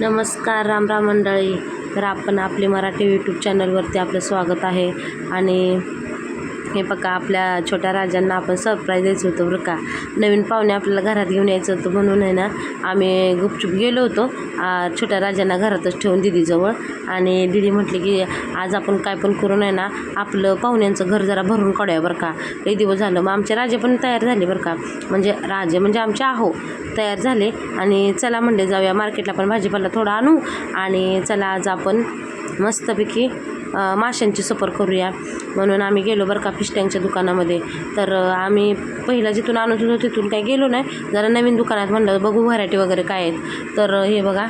नमस्कार राम राम मंडळी. तर आपण आपले मराठी यूट्यूब चॅनलवरती आपलं स्वागत आहे. आणि हे बघा आपल्या छोट्या राजांना आपण सरप्राईज द्यायचं होतं बरं का. नवीन पाहुणे आपल्याला घरात घेऊन यायचं होतं म्हणून आहे ना आम्ही गुपचूप गेलो होतो. छोट्या राजांना घरातच ठेवून दिदीजवळ. आणि दिदी म्हटली की आज आपण काय पण करून आहे ना आपलं पाहुण्यांचं घर जरा भरून काढूया बरं का. लई दिवस झालं. मग आमचे राजे पण तयार झाले बरं का. म्हणजे राजे म्हणजे आमचे आहो तयार झाले. आणि चला म्हणजे जाऊया मार्केटला पण भाजीपाला थोडा आणू. आणि चला आज आपण मस्तपैकी माशांची सफर करूया. म्हणून आम्ही गेलो बरं का फिश टँकच्या दुकानामध्ये. तर आम्ही पहिला जिथून आणत होतो तिथून काही गेलो नाही. जरा नवीन दुकानात म्हणलं बघू व्हरायटी वगैरे काय आहेत. तर हे बघा.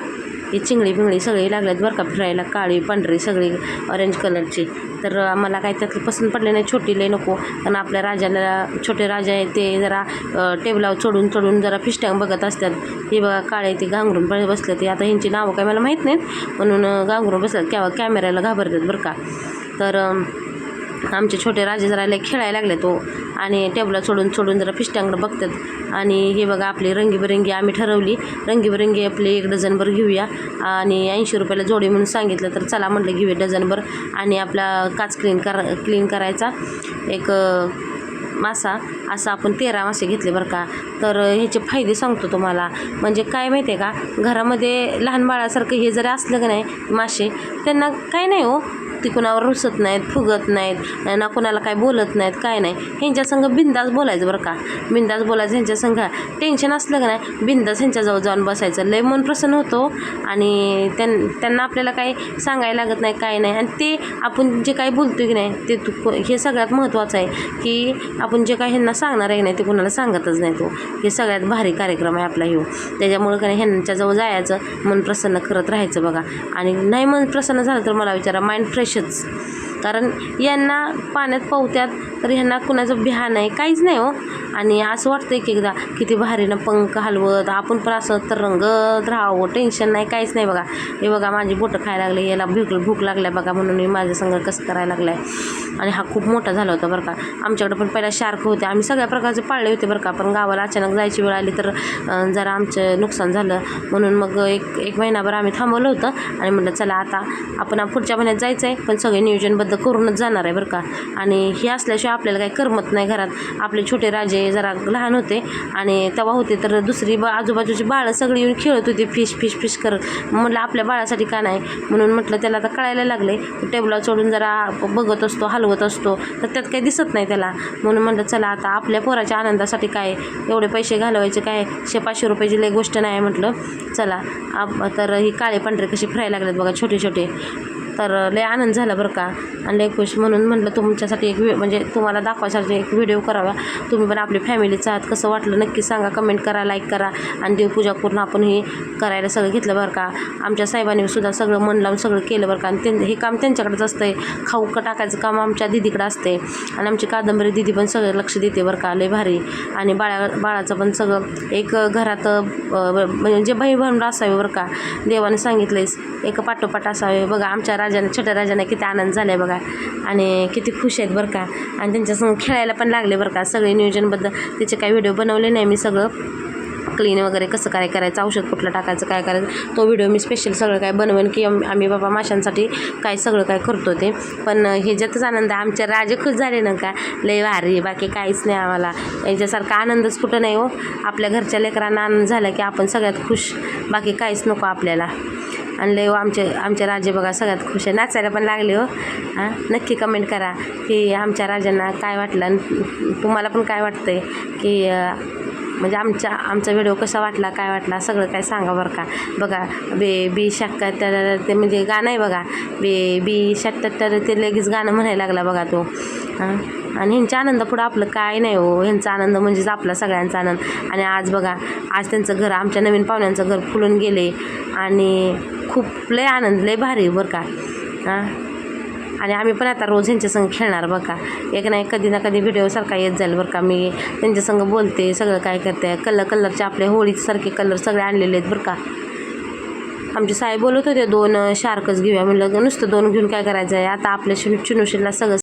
ही चिंगळी बिंगळी सगळी लागल्यात बरं का फिरायला काळी पांढरी सगळी ऑरेंज कलरची तर आम्हाला काही त्यातलं पसंत पडले नाही छोटी लई नको. कारण आपल्या राजाला छोटे राजा आहेत ते जरा टेबलावर चढून चढून जरा फिश बघत असतात. हे बघा काळे ते घांगरून पण बसले ते. आता ह्यांची नावं काय मला माहीत नाहीत. म्हणून गांगरून गांघरून बसतात केव्हा कॅमेऱ्याला घाबरतात बरं का. तर आमचे छोटे राजे जरा लई खेळायला लागले तो हो. आणि टेबला सोडून सोडून जरा फिस्टांकडे बघतात. आणि हे बघा आपली रंगीबेरंगी आम्ही ठरवली. रंगीबेरंगी आपली एक डझनभर घेऊया. आणि ऐंशी रुपयाला जोडी म्हणून सांगितलं तर चला म्हटलं घेऊया डझनभर. आणि आपला काच क्लीन कर क्लीन करायचा एक मासा. असं आपण तेरा मासे घेतले बरं का. तर ह्याचे फायदे सांगतो तुम्हाला. म्हणजे काय माहिती आहे का घरामध्ये लहान बाळासारखं हे जरी असलं का नाही मासे त्यांना काय नाही हो. ती कुणावर रुसत नाहीत फुगत नाहीत ना कुणाला काय बोलत नाहीत काय नाही. ह्यांच्या संग बिंदास बोलायचं बरं का. बिंदास बोलायचं ह्यांच्या संग. टेन्शन असलं का नाही बिंदास ह्यांच्याजवळ जाऊन बसायचं. लय मन प्रसन्न होतो आणि त्यां त्यांना आपल्याला काही सांगायला लागत नाही काय नाही. आणि ते आपण जे काही बोलतो की नाही ते तू हे सगळ्यात महत्त्वाचं आहे की आपण जे काही ह्यांना सांगणार आहे की नाही ते कुणाला सांगतच नाही तो. हे सगळ्यात भारी कार्यक्रम आहे आपला ह्यो. त्याच्यामुळं का नाही ह्यांच्याजवळ जायचं मन प्रसन्न करत राहायचं बघा. आणि नाही मन प्रसन्न झालं तर मला विचारा माइंड फ्रेश questions. कारण यांना पाण्यात पोहत्यात तर ह्यांना कुणाचं भ्या नाही काहीच नाही हो. आणि असं वाटतं एक एकदा किती भारीनं पंख हलवत आपण पण असं तर रंगत राहावं टेन्शन नाही काहीच नाही बघा. हे बघा माझी बोटं खायला लागले याला भूक भूक लागल्या बघा म्हणून मी माझ्या संग कसं करायला लागलाय. आणि हा खूप मोठा झाला होता बरं का. आमच्याकडे पण पहिला शार्क होते आम्ही सगळ्या प्रकारचे पाळले होते बरं का. पण गावाला अचानक जायची वेळ आली तर जरा आमचं नुकसान झालं. म्हणून मग एक एक महिनाभर आम्ही थांबवलं होतं आणि म्हटलं चला आता आपण पुढच्या महिन्यात जायचं आहे पण सगळे नियोजनबद्ध करूनच जाणार आहे बरं का. आणि हे असल्याशिवाय आपल्याला काही करमत नाही घरात. आपले छोटे राजे जरा लहान होते आणि तेव्हा होते तर दुसरी बा आजूबाजूची बाळं सगळी येऊन खेळत होती. फिश फिश फिश करत म्हटलं आपल्या बाळासाठी का नाही? म्हणून म्हटलं त्याला आता कळायला लागले. टेबलावर चढून जरा बघत असतो हलवत असतो. तर त्यात काही दिसत नाही त्याला. म्हणून म्हटलं चला आता आपल्या पोराच्या आनंदासाठी काय? एवढे पैसे घालवायचे काय? शे पाचशे रुपयाची लई गोष्ट नाही म्हटलं. चला आप तर ही काळे पांढरे कसे फिरायला लागलेत बघा छोटे छोटे. तर लय आनंद झाला बरं का. आणि लय खुश म्हणून म्हटलं तुमच्यासाठी एक व्हि म्हणजे तुम्हाला दाखवायसाठी एक व्हिडिओ करावा. तुम्ही पण आपली फॅमिलीचा आहात कसं वाटलं नक्की सांगा. कमेंट करा लाईक करा. आणि देवपूजा करून आपण हे करायला सगळं घेतलं बरं का. आमच्या साहेबांनी सुद्धा सगळं मन लावून सगळं केलं बरं का. आणि ते हे काम त्यांच्याकडेच असतंय. खाऊ क टाकायचं काम आमच्या दिदीकडे असते आणि आमची कादंबरी दिदी पण सगळं लक्ष देते बरं का लय भारी. आणि बाळा बाळाचं पण सगळं एक घरात म्हणजे भाई भांड असावे बरं का. देवाने सांगितलेच एक पाठोपाठ असावे. बघा आमच्या राजाने छोट्या राजाने किती आनंद झाला आहे बघा. आणि किती खुश आहेत बरं का. आणि त्यांच्यासमोर खेळायला पण लागले बरं का. सगळे नियोजनबद्दल त्याचे काही व्हिडिओ बनवले नाही. मी सगळं क्लीन वगैरे कसं काय करायचं औषध कुठलं टाकायचं काय करायचं. तो व्हिडिओ मी स्पेशल सगळं काय बनवेन की आम्ही बाबा माशांसाठी काय सगळं काय करतो ते. पण ह्याच्यातच आनंद आहे आमचे राजे खुश झाले ना का. लय भारी बाकी काहीच नाही आम्हाला. याच्यासारखा आनंदच कुठं नाही हो. आपल्या घरच्या लेकरांना आनंद झाला की आपण सगळ्यात खुश. बाकी काहीच नको आपल्याला. आणि लय हो आमचे आमच्या राजे बघा सगळ्यात खुश आहे. नाचायला पण लागले हो. हां? नक्की कमेंट करा की आमच्या राजांना काय वाटलं आणि तुम्हाला पण काय वाटतंय की म्हणजे आमच्या आमचा व्हिडिओ कसा वाटला काय वाटला सगळं काय सांगा बरं का? बघा बे बी शाक्कात्तर ते म्हणजे गाणं आहे बघा. बे बी शात्यात्तर ते लगेच गाणं म्हणायला लागला बघा तो. हां? आणि ह्यांच्या आनंद पुढं आपलं काय नाही हो. ह्यांचा आनंद म्हणजेच आपला सगळ्यांचा आनंद. आणि आज बघा आज त्यांचं घर आमच्या नवीन पाहुण्यांचं घर फुलून गेले. आणि खूप लय आनंद लय भारी बरं का. हां? आणि आम्ही पण आता रोज ह्यांच्यासंग खेळणार बरं का. एक नाही कधी ना कधी व्हिडिओसारखा येत जाईल बरं का. मी त्यांच्यासंग बोलते सगळं काय करते. कलर कलरचे आपले होळीसारखे कलर सगळे आणलेले आहेत बरं का. आमचे साहेब बोलत होते दोन शार्कच घेऊया. म्हणलं नुसतं दोन घेऊन काय करायचं आहे आता आपल्या चिनुशीला सगळं